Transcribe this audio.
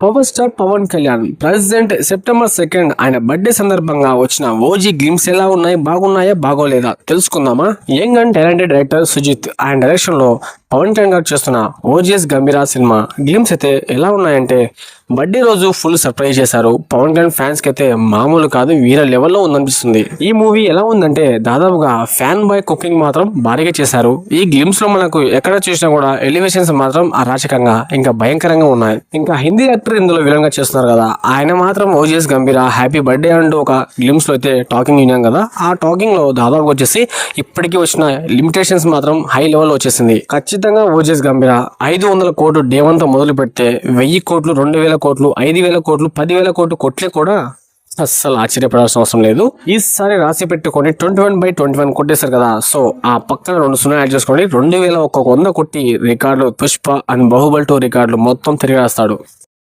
Power star Pawan Kalyan. President September second ఆయన birthday సందర్భంగా వచ్చిన ఓజీ గ్లిమ్స్ ఎలా ఉన్నాయి బాగున్నాయా బాగోలేదా తెలుసుకుందామా? Young and talented director Sujeeth ఆయన డైరెక్షన్లో పవన్ కళ్యాణ్ గారు చేస్తున్న ఓజిఎస్ గంభీరా సినిమా గ్లిమ్స్ అయితే ఎలా ఉన్నాయంటే బర్త్డే రోజు ఫుల్ సర్ప్రైజ్ చేశారు. పవన్ కళ్యాణ్ ఫ్యాన్స్కి అయితే మామూలు కాదు వీర లెవెల్లో ఉందనిపిస్తుంది. ఈ మూవీ ఎలా ఉందంటే దాదాపుగా ఫ్యాన్ బాయ్ కుకింగ్ మాత్రం భారీగా చేశారు. ఈ గ్లిమ్స్లో మనకు ఎక్కడ చూసినా కూడా ఎలివేషన్స్ మాత్రం అరాచకంగా ఇంకా భయంకరంగా ఉన్నాయి. ఇంకా హిందీ యాక్టర్ ఇందులో విలంగా చేస్తున్నారు కదా ఆయన మాత్రం ఓజిఎస్ గంభీర హ్యాపీ బర్త్డే అంటూ ఒక గ్లిమ్స్లో అయితే టాకింగ్ విన్నాం కదా ఆ టాకింగ్లో దాదాపుగా వచ్చేసి ఇప్పటికీ వచ్చిన లిమిటేషన్స్ మాత్రం హై లెవెల్ వచ్చేసింది. ఖచ్చితంగా ఓజిఎస్ గంభీర. ఐదు వందల కోట్లు డేవంతా మొదలు పెడితే వెయ్యి కోట్లు రెండు వేల కోట్లు ఐదు వేల కోట్లు పదివేల కోట్లు కొట్లే కూడా అస్సలు ఆశ్చర్యపడాల్సిన అవసరం లేదు. ఈసారి రాసి పెట్టుకొని twenty one by twenty one కొట్టేశారు కదా. సో ఆ పక్కన రెండు సున్నా యాడ్ చేసుకోండి. రెండు వేల ఒక్కొక్క వంద కొట్టి రికార్డులు పుష్ప అండ్ బాహుబల్ టూ రికార్డులు మొత్తం తిరిగేస్తాడు